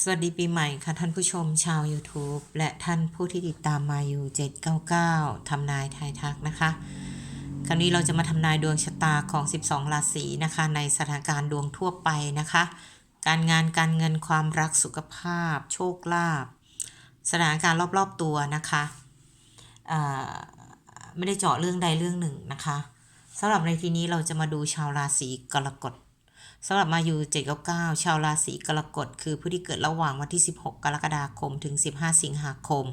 สวัสดีปีใหม่ค่ะท่านผู้ชมชาว YouTube และท่านผู้ที่ติดตามมาอยู่ 799 ทำนายทายทักนะคะ คราวนี้เราจะมาทำนายดวงชะตาของ 12 ราศีนะคะ ในสถานการณ์ดวงทั่วไปนะคะ การงานการเงินความรักสุขภาพ โชคลาภสถานการณ์รอบๆตัวนะคะอ่าไม่ได้เจาะเรื่องใดเรื่องหนึ่งนะคะสำหรับในทีนี้เราจะมาดูชาวราศีกรกฎ สำหรับมายู799 ชาวราศีกรกฎคือผู้ที่เกิดระหว่างวันที่ 16 กรกฎาคมถึง 15 สิงหาคม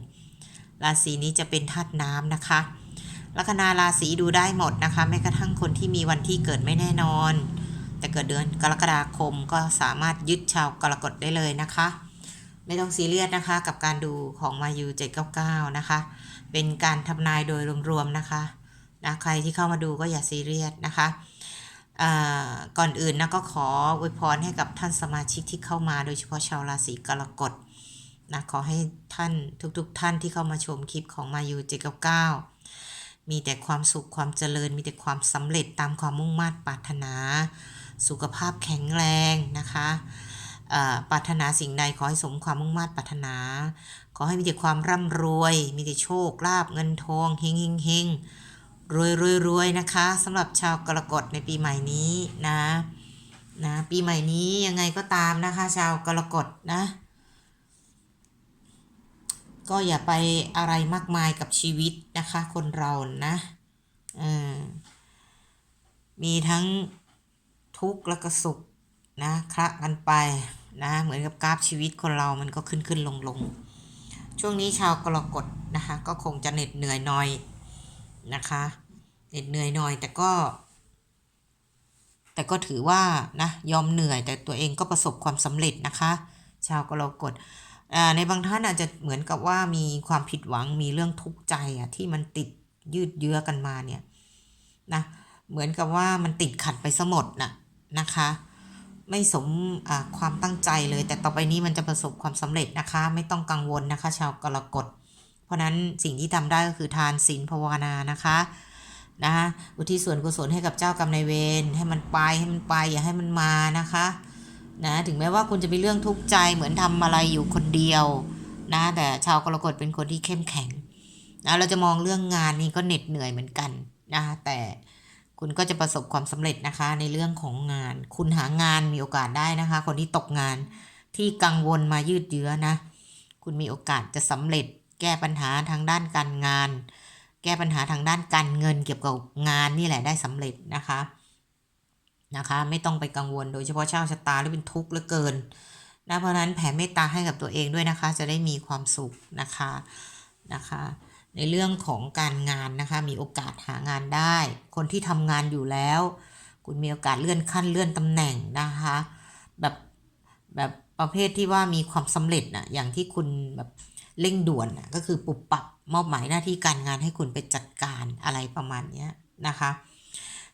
ราศีนี้จะเป็นธาตุน้ำนะคะลัคนาราศีดูได้หมดนะคะแม้กระทั่งคนที่มีวันที่เกิดไม่แน่นอน แต่เกิดเดือนกรกฎาคมก็สามารถยึดชาวกรกฎได้เลยนะคะ ไม่ต้องซีเรียสนะคะกับการดูของมายู799 นะคะ เป็นการทำนายโดยรวมๆนะคะนะใครที่เข้ามาดูก็อย่าซีเรียสนะคะ ก่อนอื่นนะก็ขออวยพรให้กับท่านสมาชิกที่เข้ามา โดยเฉพาะชาวราศีกรกฎนะขอให้ท่านทุกๆทท่านที่เข้ามาชมคลิปของมายู799มีแต่ความสุขความเจริญ มีแต่ความสำเร็จตามความมุ่งมั่นปรารถนา สุขภาพแข็งแรงนะคะอ่าปรารถนาสิ่งใดขอให้สมความมุ่งมั่นปรารถนา ขอให้มีแต่ความร่ำรวย มีแต่โชคลาภเงินทองเฮงเฮงเฮง รวยรวยรวยนะคะสำหรับชาวกรกฎในปีใหม่นี้นะนะปีใหม่นี้ยังไงก็ตามนะคะ ชาวกรกฎนะ ก็อย่าไปอะไรมากมายกับชีวิตนะคะ คนเรานะเออมีทั้งทุกข์และก็สุขนะคละกันไปนะเหมือนกับกราฟชีวิตคนเรามันก็ขึ้นขึ้นลงลงช่วงนี้ชาวกรกฎนะคะ ก็คงจะเหน็ดเหนื่อยหน่อย นะคะเหน็ดเหนื่อยหน่อยแต่ก็ แต่ก็ถือว่านะยอมเหนื่อยแต่ตัวเองก็ประสบความสำเร็จนะคะ ชาวกรกฎในบางท่านอาจจะเหมือนกับว่ามีความผิดหวังมีเรื่องทุกข์ใจอะที่มันติดยืดเยื้อกันมาเนี่ยนะเหมือนกับว่ามันติดขัดไปสมดน่ะนะคะ ไม่สมความตั้งใจเลย แต่ต่อไปนี้มันจะประสบความสำเร็จนะคะ ไม่ต้องกังวลนะคะ ชาวกรกฎ เพราะนั้นสิ่งที่ทำได้ก็คือทานศีลภาวนานะคะนะอุทิศส่วนกุศลให้กับเจ้ากรรมนายเวรให้มันไปให้มันไปอย่าให้มันมานะคะนะถึงแม้ว่าคุณจะมีเรื่องทุกข์ใจเหมือนทำอะไรอยู่คนเดียวนะแต่ชาวกรกฎเป็นคนที่เข้มแข็งนะเราจะมองเรื่องงานนี่ก็เหน็ดเหนื่อยเหมือนกันนะแต่คุณก็จะประสบความสำเร็จนะคะในเรื่องของงาน คุณหางานมีโอกาสได้นะคะ คนที่ตกงานที่กังวลมายืดเยื้อนะ คุณมีโอกาสจะสำเร็จ แก้ปัญหาทางด้านการงาน แก้ปัญหาทางด้านการเงินเกี่ยวกับงานนี่แหละได้สำเร็จนะคะนะคะ ไม่ต้องไปกังวลโดยเฉพาะชาวชะตาที่เป็นทุกข์เหลือเกินนะเพราะฉะนั้นแผ่เมตตาให้กับตัวเองด้วยนะคะ จะได้มีความสุขนะคะนะคะ ในเรื่องของการงานนะคะมีโอกาสหางานได้ คนที่ทำงานอยู่แล้ว คุณมีโอกาสเลื่อนขั้นเลื่อนตำแหน่งนะคะแบบแบบประเภทที่ว่ามีความสำเร็จนะอย่างที่คุณแบบ เร่งด่วนก็คือปรับปรับมอบหมายหน้าที่การงานให้คุณไปจัดการอะไรประมาณนี้นะคะ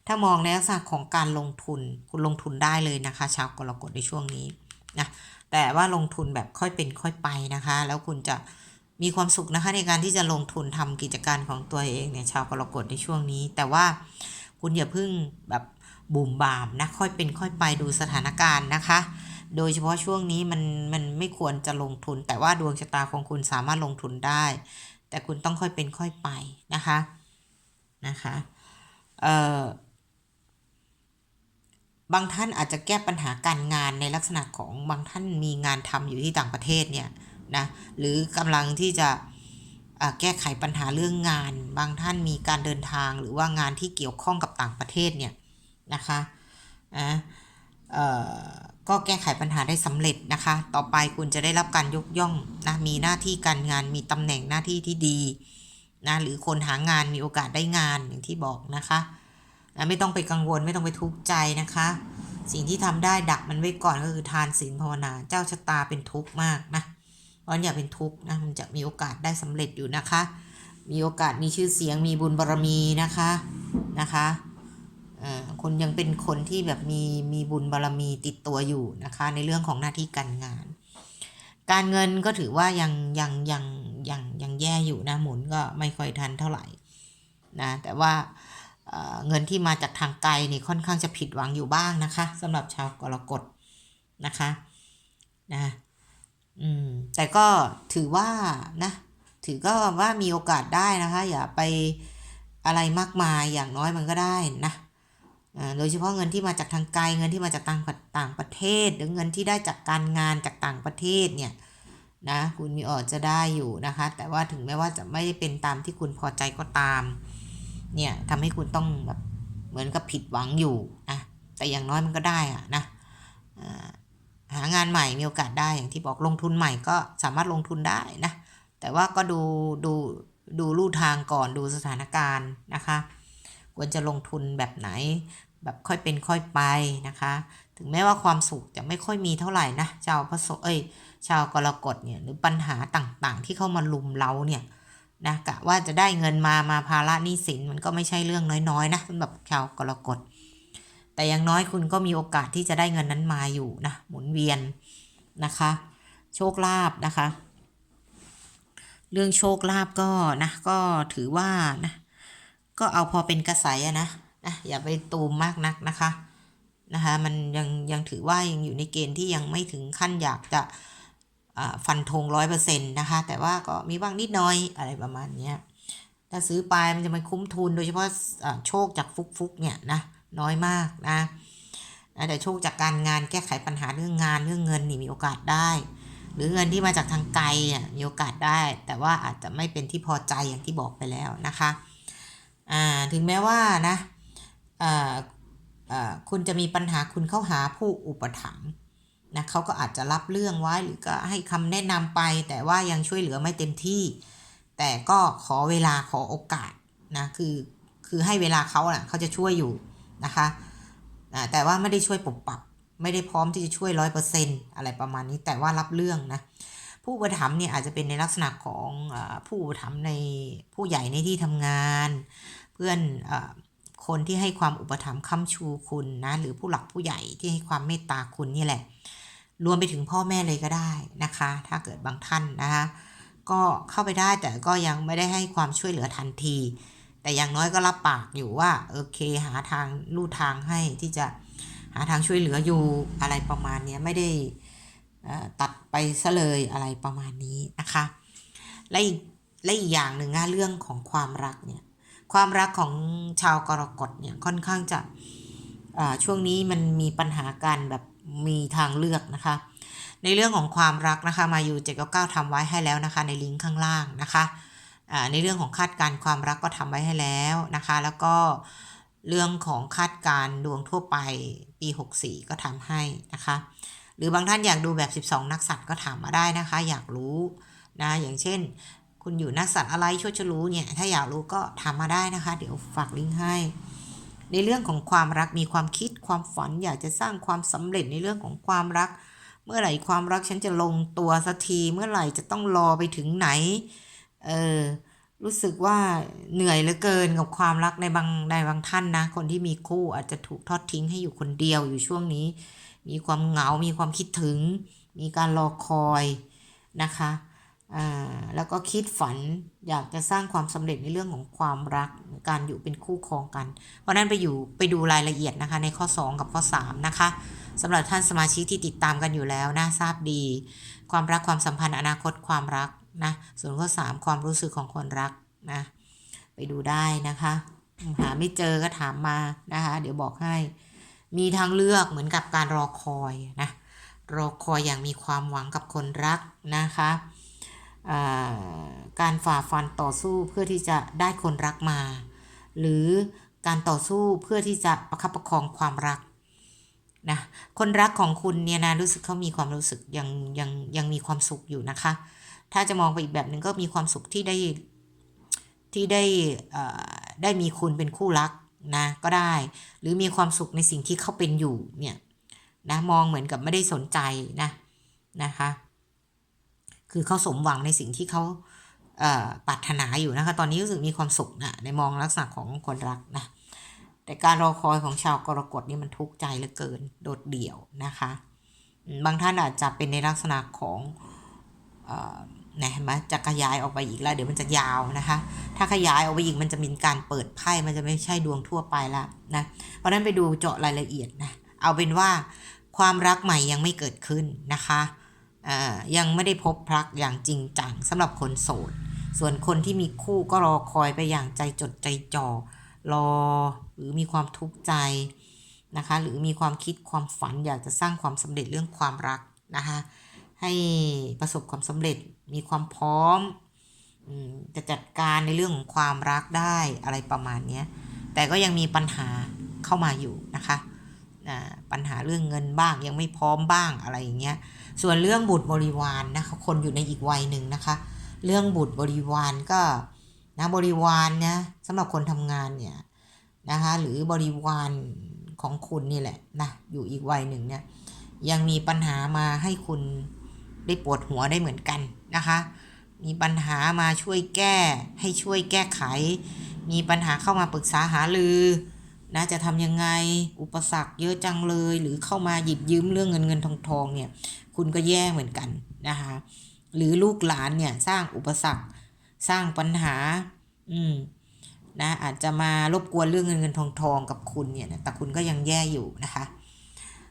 ถ้ามองในลักษณะของการลงทุนคุณลงทุนได้เลยนะคะ ชาวกรกฎในช่วงนี้นะแต่ว่าลงทุนแบบค่อยเป็นค่อยไปนะคะ แล้วคุณจะมีความสุขนะคะในการที่จะลงทุนทำกิจการของตัวเองเนี่ยชาวกรกฎในช่วงนี้ แต่ว่าคุณอย่าเพิ่งแบบบุ่มบามนะค่อยเป็นค่อยไปดูสถานการณ์นะคะ โดยเฉพาะช่วงนี้มันมันไม่ควรจะลงทุน แต่ว่าดวงชะตาของคุณสามารถลงทุนได้ แต่คุณต้องค่อยเป็นค่อยไปนะคะนะคะเอ่อบางท่านอาจจะแก้ปัญหาการงานในลักษณะของบางท่านมีงานทำอยู่ที่ต่างประเทศเนี่ยนะหรือกำลังที่จะแก้ไขปัญหาเรื่องงาน บางท่านมีการเดินทางหรือว่างานที่เกี่ยวข้องกับต่างประเทศเนี่ยนะคะอ่าเอ่อ ก็แก้ไขปัญหาได้สำเร็จนะคะ ต่อไปคุณจะได้รับการยกย่องนะมีหน้าที่การงานมีตำแหน่งหน้าที่ที่ดีนะหรือคนหางานมีโอกาสได้งานอย่างที่บอกนะคะนะไม่ต้องไปกังวลไม่ต้องไปทุกข์ใจนะคะ สิ่งที่ทำได้ดักมันไว้ก่อนก็คือทานศีลภาวนาเจ้าชะตาเป็นทุกข์มากนะเพราะอย่าเป็นทุกข์นะมันจะมีโอกาสได้สำเร็จอยู่นะคะ มีโอกาสมีชื่อเสียงมีบุญบารรมีนะคะนะคะ คนยังเป็นคนที่แบบมีมีบุญบารรมีติดตัวอยู่นะคะ ในเรื่องของหน้าที่การงาน การเงินก็ถือว่ายังยังยังยังยังแย่อยู่นะหมุนก็ไม่ค่อยทันเท่าไหร่นะแต่ว่าเงินที่มาจากทางไกลนี่ค่อนข้างจะผิดหวังอยู่บ้างนะคะสำหรับชาวกรกฎนะคะนะแต่ก็ถือว่านะถือก็ว่ามีโอกาสได้นะคะ อย่าไปอะไรมากมายอย่างน้อยมันก็ได้นะ โดยเฉพาะเงินที่มาจากทางไกลเงินที่มาจากต่างประต่างประเทศ หรือเงินที่ได้จากการงานจากต่างประเทศเนี่ยนะคุณมีออดจะได้อยู่นะคะ แต่ว่าถึงแม้ว่าจะไม่ได้เป็นตามที่คุณพอใจก็ตามเนี่ยทำให้คุณต้องแบบเหมือนกับผิดหวังอยู่นะแต่อย่างน้อยมันก็ได้อะนะหางานใหม่มีโอกาสได้อย่างที่บอกลงทุนใหม่ก็สามารถลงทุนได้นะแต่ว่าก็ดูดูดูลู่ทางก่อนดูสถานการณ์นะคะ ควรจะลงทุนแบบไหน แบบค่อยเป็นค่อยไปนะคะ ถึงแม้ว่าความสุขจะไม่ค่อยมีเท่าไหร่นะชาวพระโสเอ้ยชาวกรกฎเนี่ยหรือปัญหาต่างๆ ที่เข้ามาลุมเราเนี่ยนะกะว่าจะได้เงินมามาภาระหนี้สินมันก็ไม่ใช่เรื่องน้อยๆนะสำหรับชาวกรกฎแต่อย่างน้อยคุณก็มีโอกาสที่จะได้เงินนั้นมาอยู่นะหมุนเวียนนะคะ โชคลาภนะคะ เรื่องโชคลาภก็นะก็ถือว่านะก็เอาพอเป็นกระแสนะ นะอย่าไปตูมมากนักนะคะนะคะมันยังยังถือว่ายังอยู่ในเกณฑ์ที่ยังไม่ถึงขั้นอยากจะฟันธงร้อยเปอร์เซ็นต์นะคะ แต่ว่าก็มีบ้างนิดหน้อยอะไรประมาณนี้ถ้าซื้อไปมันจะไม่คุ้มทุนโดยเฉพาะโชคจากฟุกฟุกๆเนี่ยนะน้อยมากนะแต่โชคจากการงานแก้ไขปัญหาเรื่องงานเรื่องเงินนี่มีโอกาสได้ หรือเงินที่มาจากทางไกลอะมีโอกาสได้ แต่ว่าอาจจะไม่เป็นที่พอใจอย่างที่บอกไปแล้วนะคะอ่าถึงแม้ว่านะ คุณจะมีปัญหาคุณเข้าหาผู้อุปถัมภ์นะเขาก็อาจจะรับเรื่องไว้หรือก็ให้คำแนะนำไป แต่ว่ายังช่วยเหลือไม่เต็มที่ แต่ก็ขอเวลาขอโอกาสนะคือคือให้เวลาเขาน่ะเขาจะช่วยอยู่นะคะอ่าแต่ว่าไม่ได้ช่วยปรับปรับ ไม่ได้พร้อมที่จะช่วยร้อยเปอร์เซ็นอะไรประมาณนี้แต่ว่ารับเรื่องนะผู้อุปถัมภ์เนี่ยอาจจะเป็นในลักษณะของอาผู้อุปถัมภ์ในผู้ใหญ่ในที่ทำงาน เพื่อนอา คนที่ให้ความอุปถัมภ์ค้ำชูคุณนะ หรือผู้หลักผู้ใหญ่ที่ให้ความเมตตาคุณนี่แหละ รวมไปถึงพ่อแม่เลยก็ได้นะคะ ถ้าเกิดบางท่านนะคะก็เข้าไปได้แต่ก็ยังไม่ได้ให้ความช่วยเหลือทันที แต่อย่างน้อยก็รับปากอยู่ว่าโอเคหาทางลู่ทางให้ที่จะหาทางช่วยเหลืออยู่อะไรประมาณนี้ไม่ได้ตัดไปซะเลยอะไรประมาณนี้นะคะ และอีกและอีกอย่างหนึ่งนะเรื่องของความรักเนี่ย ความรักของชาวกรกฎเนี่ยค่อนข้างจะช่วงนี้มันมีปัญหาการแบบมีทางเลือกนะคะ ในเรื่องของความรักนะคะมาอยู่799ทำไว้ให้แล้วนะคะ ในลิงก์ข้างล่างนะคะในเรื่องของคาดการความรักก็ทำไว้ให้แล้วนะคะ แล้วก็เรื่องของคาดการดวงทั่วไปปี 64 ก็ทำให้นะคะ หรือบางท่านอยากดูแบบ 12 นักสัตว์ก็ถามมาได้นะคะ อยากรู้นะอย่างเช่น คุณอยู่นักสัตว์อะไรช่วยจะรู้เนี่ย ถ้าอยากรู้ก็ถามมาได้นะคะ เดี๋ยวฝากลิงก์ให้ ในเรื่องของความรักมีความคิดความฝันอยากจะสร้างความสำเร็จในเรื่องของความรัก เมื่อไหร่ความรักฉันจะลงตัวสักที เมื่อไหร่จะต้องรอไปถึงไหน เออรู้สึกว่าเหนื่อยเหลือเกินกับความรักในบางในบางท่านนะ คนที่มีคู่อาจจะถูกทอดทิ้งให้อยู่คนเดียวอยู่ช่วงนี้ มีความเหงา มีความคิดถึง มีการรอคอยนะคะ แล้วก็คิดฝันอยากจะสร้างความสำเร็จในเรื่องของความรักการอยู่เป็นคู่ครองกันเพราะนั้นไปอยู่ไปดูรายละเอียดนะคะในข้อ 2 กับข้อ 3 นะคะสำหรับท่านสมาชิกที่ติดตามกันอยู่แล้วนะทราบดี ความรักความสัมพันธ์อนาคตความรักนะส่วนข้อ 3 ความรู้สึกของคนรักนะไปดูได้นะคะ หาไม่เจอก็ถามมานะคะ เดี๋ยวบอกให้ มีทางเลือกเหมือนกับการรอคอยนะรอคอยอย่างมีความหวังกับคนรักนะคะ การฝ่าฟันต่อสู้เพื่อที่จะได้คนรักมา หรือการต่อสู้เพื่อที่จะประคับประคองความรักนะคนรักของคุณเนี่ยนะรู้สึกเขามีความรู้สึกยังยังยังมีความสุขอยู่นะคะ ถ้าจะมองไปอีกแบบหนึ่งก็มีความสุขที่ได้ที่ได้ได้มีคุณเป็นคู่รักนะก็ได้ หรือมีความสุขในสิ่งที่เขาเป็นอยู่เนี่ยนะมองเหมือนกับไม่ได้สนใจนะนะคะ คือเขาสมหวังในสิ่งที่เขาเปรารถนาอยู่นะคะ ตอนนี้รู้สึกมีความสุขนะในมองลักษณะของคนรักนะ แต่การรอคอยของชาวกรกฎนี่มันทุกข์ใจเหลือเกิน โดดเดี่ยวนะคะ บางท่านอาจจะเป็นในลักษณะของนะเห็นไหมจะขยายออกไปอีกแล้ว เดี๋ยวมันจะยาวนะคะ ถ้าขยายออกไปอีกมันจะมีการเปิดไพ่มันจะไม่ใช่ดวงทั่วไปละนะ เพราะฉะนั้นไปดูเจาะรายละเอียดนะ เอาเป็นว่าความรักใหม่ยังไม่เกิดขึ้นนะคะ ยังไม่ได้พบรักอย่างจริงจังสำหรับคนโสด ส่วนคนที่มีคู่ก็รอคอยไปอย่างใจจดใจจ่อรอหรือมีความทุกข์ใจนะคะหรือมีความคิดความฝันอยากจะสร้างความสำเร็จเรื่องความรักนะคะให้ประสบความสำเร็จมีความพร้อมจะจัดการในเรื่องของความรักได้อะไรประมาณนี้แต่ก็ยังมีปัญหาเข้ามาอยู่นะคะปัญหาเรื่องเงินบ้างยังไม่พร้อมบ้างอะไรอย่างเงี้ย ส่วนเรื่องบุตรบริวารนะคะคนอยู่ในอีกวัยหนึ่งนะคะ เรื่องบุตรบริวารก็นะบริวารนะสำหรับคนทำงานเนี่ยนะคะหรือบริวารของคุณนี่แหละนะอยู่อีกวัยหนึ่งเนี่ยยังมีปัญหามาให้คุณได้ปวดหัวได้เหมือนกันนะคะ มีปัญหามาช่วยแก้ให้ช่วยแก้ไข มีปัญหาเข้ามาปรึกษาหารือนะจะทำยังไงอุปสรรคเยอะจังเลย หรือเข้ามาหยิบยืมเรื่องเงินเงินทองทองเนี่ย คุณก็แย่เหมือนกันนะคะหรือลูกหลานเนี่ยสร้างอุปสรรคสร้างปัญหาอืมนะอาจจะมารบกวนเรื่องเงินเงินทองทองกับคุณเนี่ยแต่คุณก็ยังแย่อยู่นะคะ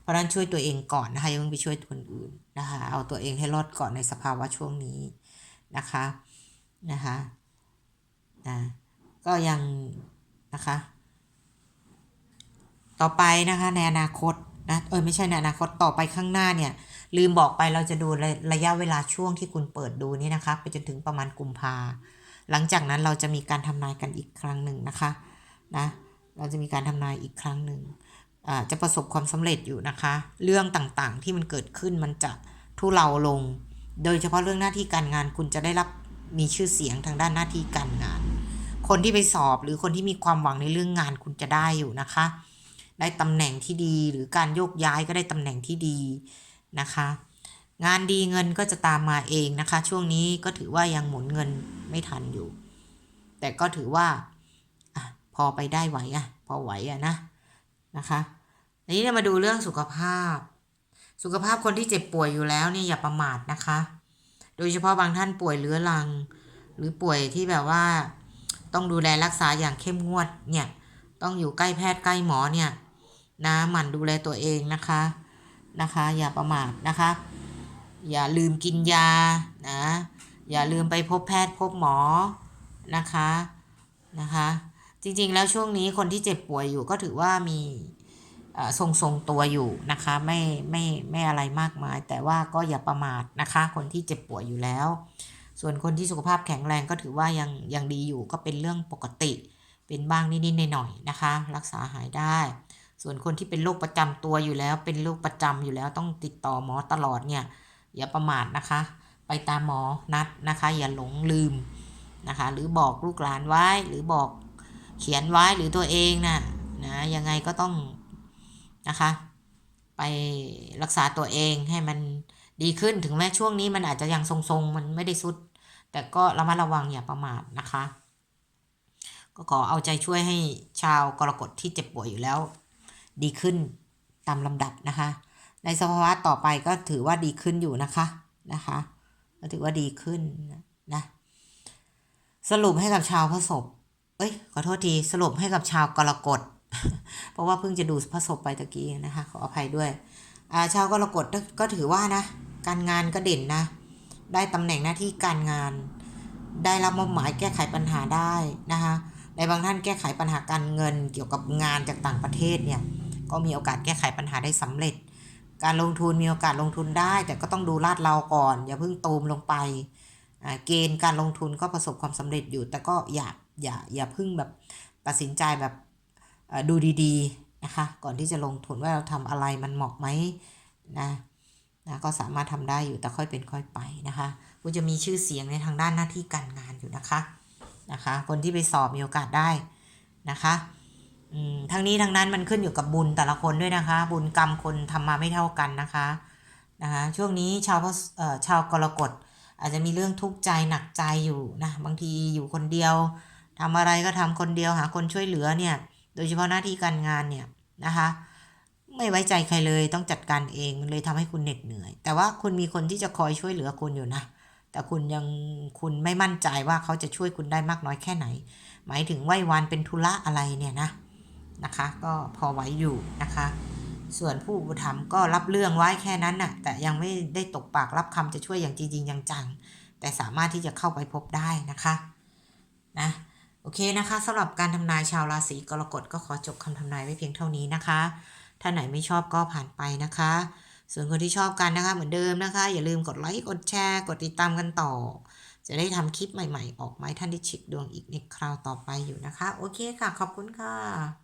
เพราะฉะนั้นช่วยตัวเองก่อนนะคะอย่าเพิ่งไปช่วยคนอื่นนะคะเอาตัวเองให้รอดก่อนในสภาวะช่วงนี้นะคะนะคะนะก็ยังนะคะ ต่อไปนะคะในอนาคตนะเออไม่ใช่ในอนาคตต่อไปข้างหน้าเนี่ย ลืมบอกไปเราจะดูระระยะเวลาช่วงที่คุณเปิดดูนี่นะคะไปจนถึงประมาณกุมภาหลังจากนั้นเราจะมีการทำนายกันอีกครั้งหนึ่งนะคะนะเราจะมีการทำนายอีกครั้งหนึ่งจะประสบความสำเร็จอยู่นะคะ เรื่องต่างๆที่มันเกิดขึ้นมันจะทุเลาลง โดยเฉพาะเรื่องหน้าที่การงานคุณจะได้รับมีชื่อเสียงทางด้านหน้าที่การงาน คนที่ไปสอบหรือคนที่มีความหวังในเรื่องงานคุณจะได้อยู่นะคะ ได้ตำแหน่งที่ดีหรือการโยกย้ายก็ได้ตำแหน่งที่ดี นะคะ งานดีเงินก็จะตามมาเองนะคะ ช่วงนี้ก็ถือว่ายังหมุนเงินไม่ทันอยู่ แต่ก็ถือว่าอพอไปได้ไหวอะพอไหวอะนะนะคะทีนี้เรามาดูเรื่องสุขภาพ สุขภาพคนที่เจ็บป่วยอยู่แล้วเนี่ยอย่าประมาทนะคะ โดยเฉพาะบางท่านป่วยเรื้อรัง หรือป่วยที่แบบว่าต้องดูแลรักษาอย่างเข้มงวดเนี่ย ต้องอยู่ใกล้แพทย์ใกล้หมอเนี่ยนะหมั่นดูแลตัวเองนะคะ นะคะ อย่าประมาทนะคะ อย่าลืมกินยานะอย่าลืมไปพบแพทย์พบหมอนะคะนะคะ จริงๆแล้วช่วงนี้คนที่เจ็บป่วยอยู่ก็ถือว่ามีทรงทรงตัวอยู่นะคะไม่ไม่ไม่อะไรมากมาย แต่ว่าก็อย่าประมาทนะคะ คนที่เจ็บป่วยอยู่แล้ว ส่วนคนที่สุขภาพแข็งแรงก็ถือว่ายังยังดีอยู่ก็เป็นเรื่องปกติ เป็นบ้างนิดๆหน่อยๆนะคะ รักษาหายได้ ส่วนคนที่เป็นโรคประจำตัวอยู่แล้ว เป็นโรคประจำอยู่แล้วต้องติดต่อหมอตลอดเนี่ย อย่าประมาทนะคะ ไปตามหมอนัดนะคะ อย่าหลงลืมนะคะ หรือบอกลูกหลานไว้หรือบอกเขียนไว้หรือตัวเองน่ะนะยังไงก็ต้องนะคะ ไปรักษาตัวเองให้มันดีขึ้นถึงแม้ช่วงนี้มันอาจจะยังทรงๆ มันไม่ได้สุด แต่ก็ระมัดระวังอย่าประมาทนะคะ ก็ขอเอาใจช่วยให้ชาวกรกฎที่เจ็บป่วยอยู่แล้ว ดีขึ้นตามลำดับนะคะ ในสภาวะต่อไปก็ถือว่าดีขึ้นอยู่นะคะนะคะก็ถือว่าดีขึ้นนะสรุปให้กับชาวพระศพเอ้ยขอโทษทีสรุปให้กับชาวกรกฎเพราะว่าเพิ่งจะดูพระศพไปตะกี้นะคะ ขออภัยด้วยาชาวกรกฎก็ถือว่านะ การงานก็เด่นนะ ได้ตำแหน่งหน้าที่การงาน ได้รับมอบหมายแก้ไขปัญหาได้นะคะในบางท่านแก้ไขปัญหาการเงินเกี่ยวกับงานจากต่างประเทศเนี่ย ก็มีโอกาสแก้ไขปัญหาได้สำเร็จ การลงทุนมีโอกาสลงทุนได้ แต่ก็ต้องดูลาดเราก่อน อย่าเพิ่งตูมลงไปเกณฑ์การลงทุนก็ประสบความสำเร็จอยู่ แต่ก็อย่าอย่าอย่าเพิ่งแบบตัดสินใจแบบดูดีๆนะคะก่อนที่จะลงทุนว่าเราทำอะไรมันเหมาะไหมนะนะก็สามารถทำได้อยู่แต่ค่อยเป็นค่อยไปนะคะคุณจะมีชื่อเสียงในทางด้านหน้าที่การงานอยู่นะคะนะคะ คนที่ไปสอบมีโอกาสได้นะคะ ทั้งนี้ทั้งนั้นมันขึ้นอยู่กับบุญแต่ละคนด้วยนะคะ บุญกรรมคนทำมาไม่เท่ากันนะคะนะคะ ช่วงนี้ชาวพระเออชาวกรกฎอาจจะมีเรื่องทุกข์ใจหนักใจอยู่นะบางทีอยู่คนเดียวทำอะไรก็ทำคนเดียวหาคนช่วยเหลือเนี่ยโดยเฉพาะหน้าที่การงานเนี่ยนะคะไม่ไว้ใจใครเลยต้องจัดการเองมันเลยทำให้คุณเหน็ดเหนื่อย แต่ว่าคุณมีคนที่จะคอยช่วยเหลือคุณอยู่นะ แต่คุณยังคุณไม่มั่นใจว่าเขาจะช่วยคุณได้มากน้อยแค่ไหน หมายถึงไหว้วานเป็นธุระอะไรเนี่ยนะ นะคะ ก็พอไหวอยู่นะคะ ส่วนผู้อุปถัมภ์ก็รับเรื่องไว้แค่นั้นน่ะ แต่ยังไม่ได้ตกปากรับคำจะช่วยอย่างจริงๆจังๆแต่สามารถที่จะเข้าไปพบได้นะคะนะโอเคนะคะสำหรับการทำนายชาวราศีกรกฎก็ขอจบคำทำนายไว้เพียงเท่านี้นะคะ ถ้าไหนไม่ชอบก็ผ่านไปนะคะ ส่วนคนที่ชอบกันนะคะเหมือนเดิมนะคะ อย่าลืมกดไลค์กดแชร์ กดติดตามกันต่อ จะได้ทำคลิปใหม่ๆ ออกมาให้ท่านได้เช็คดวงอีกในคราวต่อไปอยู่นะคะ โอเคค่ะ ขอบคุณค่ะ